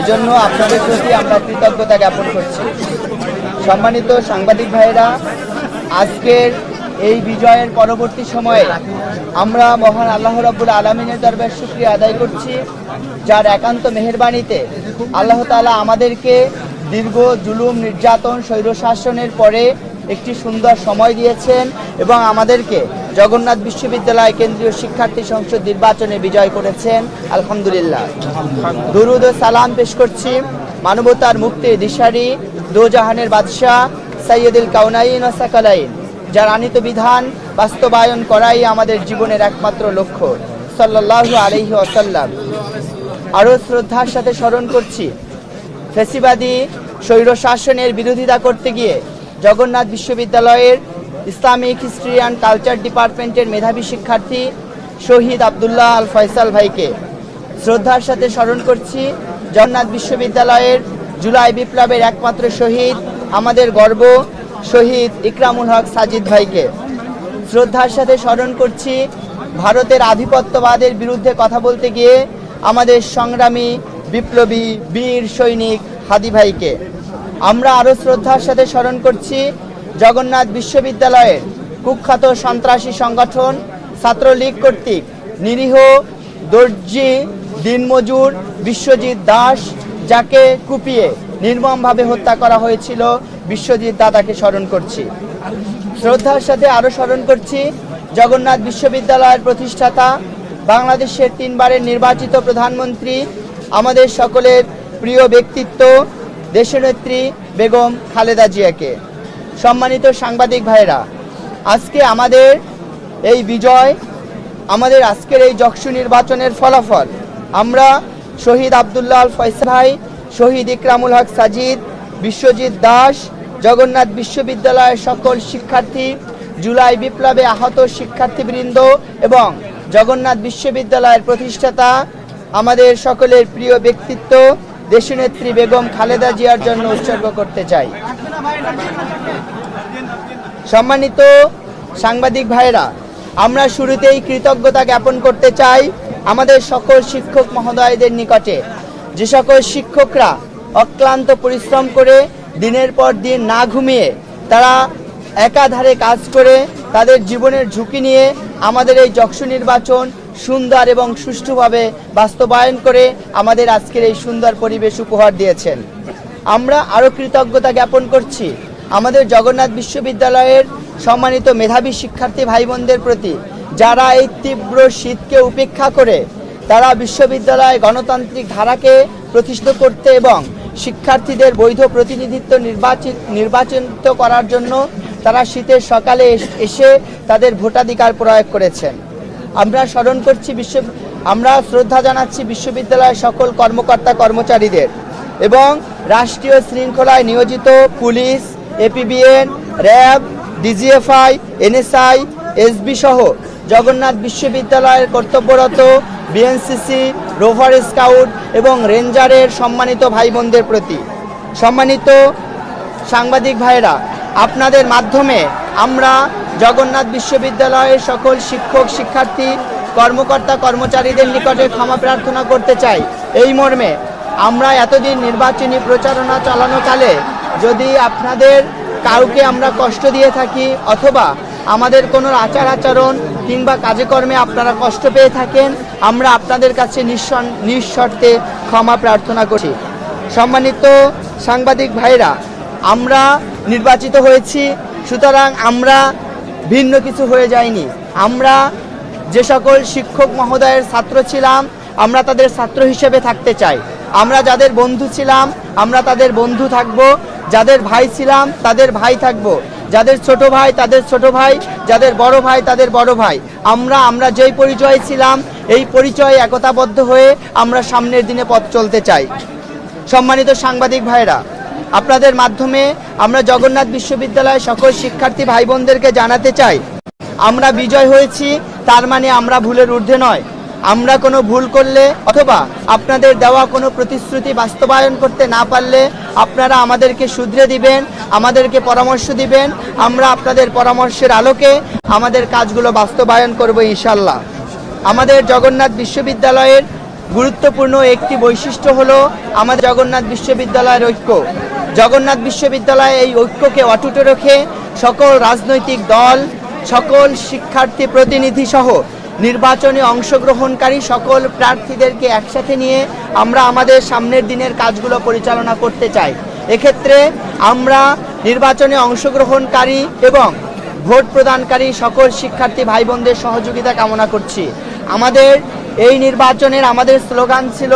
এজন্য আপনাদের প্রতি আমরা কৃতজ্ঞতা জ্ঞাপন করছি। সম্মানিত সাংবাদিক ভাইয়েরা, আজকের এই বিজয়ের পরবর্তী সময়ে আমরা মহান আল্লাহ রাব্বুল আলমিনের দরবার শুক্রিয়া আদায় করছি, যার একান্ত মেহেরবানিতে আল্লাহ তাআলা আমাদেরকে দীর্ঘ জুলুম, নির্যাতন, স্বৈরশাসনের পরে একটি সুন্দর সময় দিয়েছেন এবং আমাদেরকে জগন্নাথ বিশ্ববিদ্যালয় কেন্দ্রীয় শিক্ষার্থী সংসদ নির্বাচনে বিজয় করেছেন। আলহামদুলিল্লাহ। দুরুদ ও সালাম পেশ করছি মানবতার মুক্তি দিশারি দোজাহানের বাদশাহ সৈয়দুল কাউনাইন ও সাকালাইন, যার আনিত বিধান বাস্তবায়ন করাই আমাদের জীবনের একমাত্র লক্ষ্য। সাল্লাল্লাহু আলাইহি ওয়াসাল্লাম। আরও শ্রদ্ধার সাথে স্মরণ করছি, ফেসিবাদী স্বৈরশাসনের বিরোধিতা করতে গিয়ে জগন্নাথ বিশ্ববিদ্যালয়ের ইসলামিক, হিস্ট্রি অ্যান্ড কালচার ডিপার্টমেন্টের মেধাবী শিক্ষার্থী শহীদ আবদুল্লাহ আল ফয়সাল ভাইকে। শ্রদ্ধার সাথে স্মরণ করছি, জগন্নাথ বিশ্ববিদ্যালয়ের জুলাই বিপ্লবের একমাত্র শহীদ, আমাদের গর্ব শহীদ ইকরামুল হক সাজিদ ভাইকে। শ্রদ্ধার সাথে স্মরণ করছি, ভারতের আধিপত্যবাদের বিরুদ্ধে কথা বলতে গিয়ে আমাদের সংগ্রামী বিপ্লবী বীর সৈনিক হাদি ভাইকে। আমরা আরও শ্রদ্ধার সাথে স্মরণ করছি জগন্নাথ বিশ্ববিদ্যালয়ের কুখ্যাত সন্ত্রাসী সংগঠন ছাত্রলীগ কর্তৃক নিরীহ দর্জি দিনমজুর বিশ্বজিৎ দাস, যাকে কুপিয়ে নির্মমভাবে হত্যা করা হয়েছিল, বিশ্বজিৎ দাদাকে স্মরণ করছি। শ্রদ্ধার সাথে আরও স্মরণ করছি, জগন্নাথ বিশ্ববিদ্যালয়ের প্রতিষ্ঠাতা, বাংলাদেশের তিনবারের নির্বাচিত প্রধানমন্ত্রী, আমাদের সকলের প্রিয় ব্যক্তিত্ব দেশনেত্রী বেগম খালেদা জিয়াকে। সম্মানিত সাংবাদিক ভাইরা আজকে আমাদের এই বিজয়, আমাদের আজকের এই যক্ষু নির্বাচনের ফলাফল। আমরা শহীদ আবদুল্লাহ আল ফয়সা ভাই, শহীদ ইকরামুল হক সাজিদ, বিশ্বজিৎ দাস, জগন্নাথ বিশ্ববিদ্যালয়ের সকল শিক্ষার্থী, জুলাই বিপ্লবে আহত শিক্ষার্থীবৃন্দ এবং জগন্নাথ বিশ্ববিদ্যালয়ের প্রতিষ্ঠাতা, আমাদের সকলের প্রিয় ব্যক্তিত্ব দেশনেত্রী বেগম খালেদা জিয়ার জন্য উৎসর্গ করতে চাই। সম্মানিত সাংবাদিক ভাইরা আমরা শুরুতেই কৃতজ্ঞতা জ্ঞাপন করতে চাই আমাদের সকল শিক্ষক মহোদয়দের নিকটে। যে সকল শিক্ষকরা অক্লান্ত পরিশ্রম করে দিনের পর দিন না ঘুমিয়ে তারা একাধারে কাজ করে, তাদের জীবনের ঝুঁকি নিয়ে আমাদের এই যক্ষু নির্বাচন সুন্দর এবং সুষ্ঠুভাবে বাস্তবায়ন করে আমাদের আজকের এই সুন্দর পরিবেশ উপহার দিয়েছেন। আমরা আরও কৃতজ্ঞতা জ্ঞাপন করছি আমাদের জগন্নাথ বিশ্ববিদ্যালয়ের সম্মানিত মেধাবী শিক্ষার্থী ভাই বোনদের প্রতি, যারা এই তীব্র শীতকে উপেক্ষা করে তারা বিশ্ববিদ্যালয়ে গণতান্ত্রিক ধারাকে প্রতিষ্ঠিত করতে এবং শিক্ষার্থীদের বৈধ প্রতিনিধিত্ব নির্বাচিত নির্বাচিত করার জন্য তারা শীতের সকালে এসে তাদের ভোটাধিকার প্রয়োগ করেছেন। আমরা স্মরণ করছি বিশ্ব, আমরা শ্রদ্ধা জানাচ্ছি বিশ্ববিদ্যালয়ের সকল কর্মকর্তা কর্মচারীদের এবং রাষ্ট্রীয় শৃঙ্খলায় নিয়োজিত police, APBN, RAB, DGFI, NSI, SB সহ জগন্নাথ বিশ্ববিদ্যালয়ের কর্তব্যরত বিএনসিসি, রোভার স্কাউট এবং রেঞ্জারের সম্মানিত ভাই বোনদের প্রতি সম্মানিত সাংবাদিক ভাইরা আপনাদের মাধ্যমে আমরা জগন্নাথ বিশ্ববিদ্যালয়ের সকল শিক্ষক, শিক্ষার্থী, কর্মকর্তা, কর্মচারীদের নিকটে ক্ষমা প্রার্থনা করতে চাই। এই মর্মে আমরা এতদিন নির্বাচনী প্রচারণা চালানোকালে যদি আপনাদের কাউকে আমরা কষ্ট দিয়ে থাকি অথবা আমাদের কোনো আচার আচরণ কিংবা কাজে কর্মে আপনারা কষ্ট পেয়ে থাকেন, আমরা আপনাদের কাছে নিঃশর্তে ক্ষমা প্রার্থনা করছি। সম্মানিত সাংবাদিক ভাইরা, আমরা নির্বাচিত হয়েছি, সুতরাং আমরা ভিন্ন কিছু হয়ে যায়নি। আমরা যে সকল শিক্ষক মহোদয়ের ছাত্র ছিলাম, আমরা তাদের ছাত্র হিসেবে থাকতে চাই। আমরা যাদের বন্ধু ছিলাম, আমরা তাদের বন্ধু থাকব। যাদের ভাই ছিলাম, তাদের ভাই থাকব। যাদের ছোট ভাই, তাদের ছোট ভাই। যাদের বড় ভাই, তাদের বড় ভাই। আমরা আমরা যেই পরিচয় ছিলাম, এই পরিচয়ে একতাবদ্ধ হয়ে আমরা সামনের দিনে পথ চলতে চাই। সম্মানিত সাংবাদিক ভাইরা আপনাদের মাধ্যমে আমরা জগন্নাথ বিশ্ববিদ্যালয়ের সকল শিক্ষার্থী ভাই বোনদেরকে জানাতে চাই। আমরা বিজয় হয়েছি, তার মানে আমরা ভুলের ঊর্ধ্বে নয়। আমরা কোনো ভুল করলে অথবা আপনাদের দেওয়া কোনো প্রতিশ্রুতি বাস্তবায়ন করতে না পারলে আপনারা আমাদেরকে শুধরে দিবেন, আমাদেরকে পরামর্শ দিবেন। আমরা আপনাদের পরামর্শের আলোকে আমাদের কাজগুলো বাস্তবায়ন করব ইনশাল্লাহ আমাদের জগন্নাথ বিশ্ববিদ্যালয়ের গুরুত্বপূর্ণ একটি বৈশিষ্ট্য হলো আমাদের জগন্নাথ বিশ্ববিদ্যালয়ের ঐক্য। জগন্নাথ বিশ্ববিদ্যালয় এই ঐক্যকে অটুট রেখে সকল রাজনৈতিক দল, সকল শিক্ষার্থী প্রতিনিধি সহ নির্বাচনে অংশগ্রহণকারী সকল প্রার্থীদেরকে একসাথে নিয়ে আমরা আমাদের সামনের দিনের কাজগুলো পরিচালনা করতে চাই। এক্ষেত্রে আমরা নির্বাচনে অংশগ্রহণকারী এবং ভোট প্রদানকারী সকল শিক্ষার্থী ভাই বোনদের সহযোগিতা কামনা করছি। আমাদের এই নির্বাচনের আমাদের স্লোগান ছিল,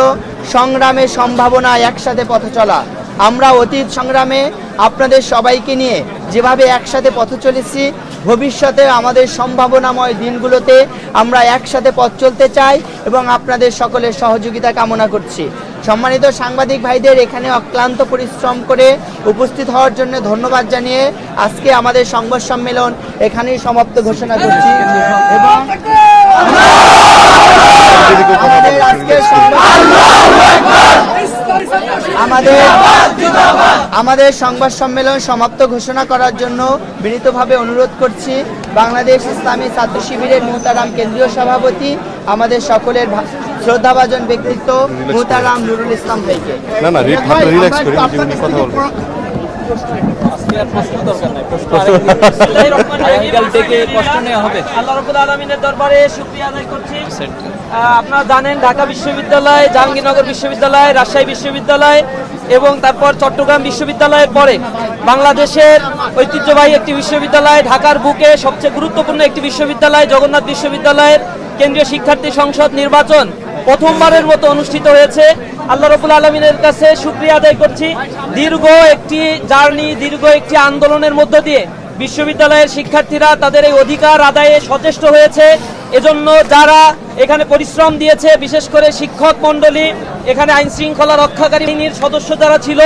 সংগ্রামে সম্ভাবনা একসাথে পথ চলা। আমরা অতীত সংগ্রামে আপনাদের সবাইকে নিয়ে যেভাবে একসাথে পথ চলেছি, ভবিষ্যতে আমাদের সম্ভাবনাময় দিনগুলোতে আমরা একসাথে পথ চলতে চাই এবং আপনাদের সকলের সহযোগিতা কামনা করছি। সম্মানিত সাংবাদিক ভাইদের, এখানে অক্লান্ত পরিশ্রম করে উপস্থিত হওয়ার জন্য ধন্যবাদ জানিয়ে আজকে আমাদের সংবাদ সম্মেলন এখানেই সমাপ্ত ঘোষণা করছি। এবং আমাদের সংবাদ আমাদের আমাদের সংবাদ সম্মেলন সমাপ্ত ঘোষণা করার জন্য বিনীতভাবে অনুরোধ করছি বাংলাদেশ ইসলামী ছাত্র শিবিরের মোহতারাম কেন্দ্রীয় সভাপতি আমাদের সকলের শ্রদ্ধাভাজন ব্যক্তিত্ব মোহতারাম নুরুল ইসলাম ভাইকে। না না রিল্যাক্স করে নিজে নিজে কথা আপনারা জানেন ঢাকা বিশ্ববিদ্যালয় জাহাঙ্গীরনগর বিশ্ববিদ্যালয় রাজশাহী বিশ্ববিদ্যালয় এবং তারপর চট্টগ্রাম বিশ্ববিদ্যালয়ের পরে বাংলাদেশের ঐতিহ্যবাহী একটি বিশ্ববিদ্যালয় ঢাকার বুকে সবচেয়ে গুরুত্বপূর্ণ একটি বিশ্ববিদ্যালয় জগন্নাথ বিশ্ববিদ্যালয়ের কেন্দ্রীয় শিক্ষার্থী সংসদ নির্বাচন। প্রথমবারের মতো অনুষ্ঠিত হয়েছে। আল্লাহ রবুল আলমিনের কাছে শুক্রিয়া আদায় করছি। দীর্ঘ একটি জার্নি, দীর্ঘ একটি আন্দোলনের মধ্য দিয়ে বিশ্ববিদ্যালয়ের শিক্ষার্থীরা তাদের এই অধিকার আদায়ে সচেষ্ট হয়েছে। এজন্য যারা এখানে পরিশ্রম দিয়েছে, বিশেষ করে শিক্ষক মণ্ডলী, এখানে আইন শৃঙ্খলা রক্ষাকারী বাহিনীর সদস্য যারা ছিল,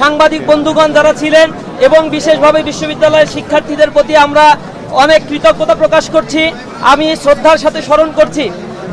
সাংবাদিক বন্ধুগণ যারা ছিলেন, এবং বিশেষভাবে বিশ্ববিদ্যালয়ের শিক্ষার্থীদের প্রতি আমরা অনেক কৃতজ্ঞতা প্রকাশ করছি। আমি শ্রদ্ধার সাথে স্মরণ করছি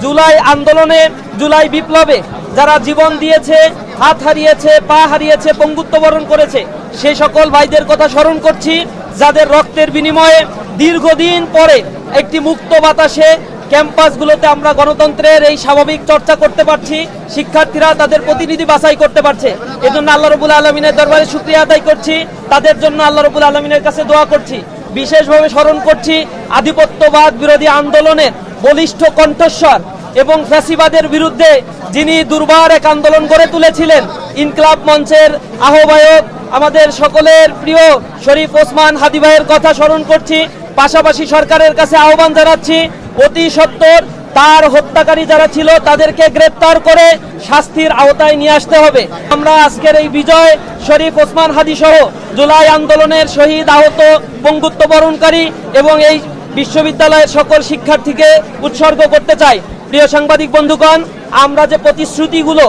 জুলাই আন্দোলনে, জুলাই বিপ্লবে যারা জীবন দিয়েছে, হাত হারিয়েছে, পা হারিয়েছে, পঙ্গুত্ব বরণ করেছে সেই সকল ভাইদের কথা স্মরণ করছি, যাদের রক্তের বিনিময়ে দীর্ঘদিন পরে একটি মুক্ত বাতাসে ক্যাম্পাসগুলোতে আমরা গণতন্ত্রের এই স্বাভাবিক চর্চা করতে পারছি, শিক্ষার্থীরা তাদের প্রতিনিধি বাছাই করতে পারছে। এজন্য আল্লাহ রবুল আলমিনের দরবারে শুক্রিয়া আদায় করছি, তাদের জন্য আল্লাহ রবুল আলমিনের কাছে দোয়া করছি। বিশেষভাবে স্মরণ করছি, আধিপত্যবাদ বিরোধী আন্দোলনের বলিষ্ঠ কণ্ঠস্বর এবং ফ্যাসিবাদের বিরুদ্ধে যিনি দুর্বার এক আন্দোলন গড়ে তুলেছিলেন, ইনকলাব মঞ্চের আহ্বায়ক আমাদের সকলের প্রিয় শরীফ ওসমান হাদি ভাইয়ের কথা স্মরণ করছি। পাশাপাশি সরকারের কাছে আহ্বান জানাচ্ছি, অতি সত্বর তার হত্যাকারী যারা ছিল তাদেরকে গ্রেপ্তার করে শাস্তির আওতায় নিয়ে আসতে হবে। আমরা আজকের এই বিজয় শরীফ ওসমান হাদি সহ জুলাই আন্দোলনের শহীদ আহত বঙ্গুত্ব বরণকারী এবং এই বিশ্ববিদ্যালয়ের সকল শিক্ষার্থীকে উৎসর্গ করতে চাই। প্রিয় সাংবাদিক বন্ধুগণ, আমরা যে প্রতিশ্রুতিগুলো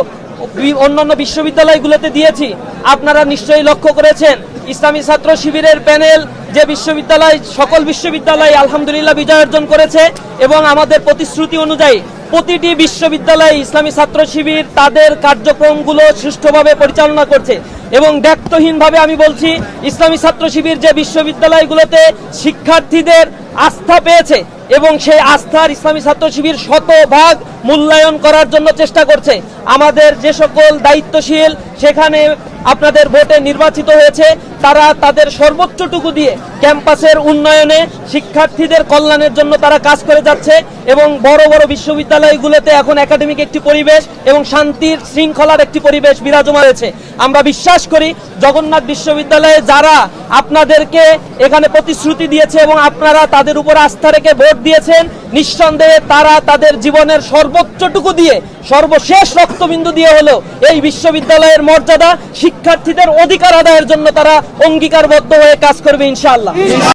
অন্যান্য বিশ্ববিদ্যালয়গুলোতে দিয়েছি, আপনারা নিশ্চয়ই লক্ষ্য করেছেন। ইসলামী ছাত্র শিবিরের প্যানেল যে বিশ্ববিদ্যালয়, সকল বিশ্ববিদ্যালয় আলহামদুলিল্লাহ বিজয় অর্জন করেছে এবং আমাদের প্রতিশ্রুতি অনুযায়ী প্রতিটি বিশ্ববিদ্যালয়ে ইসলামী ছাত্র শিবির তাদের কার্যক্রমগুলো সুষ্ঠুভাবে পরিচালনা করছে এবং ব্যক্তহীনভাবে আমি বলছি, ইসলামী ছাত্র শিবির যে বিশ্ববিদ্যালয়গুলোতে শিক্ষার্থীদের আস্থা পেয়েছে এবং সেই আস্থার ইসলামী ছাত্র শিবির শতভাগ মূল্যায়ন করার জন্য চেষ্টা করছে। আমাদের যে সকল দায়িত্বশীল, সেখানে আপনাদের ভোটে নির্বাচিত হয়েছে তারা তাদের সর্বোচ্চটুকু দিয়ে ক্যাম্পাসের উন্নয়নে শিক্ষার্থীদের কল্যাণের জন্য তারা কাজ করে যাচ্ছে এবং বড় বড় বিশ্ববিদ্যালয়গুলোতে এখন একাডেমিক একটি পরিবেশ এবং শান্তির শৃঙ্খলার একটি পরিবেশ বিরাজমান রয়েছে আমরা বিশ্বাস করি জগন্নাথ বিশ্ববিদ্যালয়ে যারা আপনাদেরকে এখানে প্রতিশ্রুতি দিয়েছে এবং আপনারা তাদের উপর আস্থা রেখে ভোট দিয়েছেন, নিঃসন্দেহে তারা তাদের জীবনের সর্বোচ্চটুকু দিয়ে, সর্বশেষ রক্তবিন্দু দিয়ে হলেও এই বিশ্ববিদ্যালয়ের মর্যাদা শিক্ষার্থীদের অধিকার আদায়ের জন্য তারা অঙ্গীকারবদ্ধ হয়ে কাজ করবে ইনশাআল্লাহ।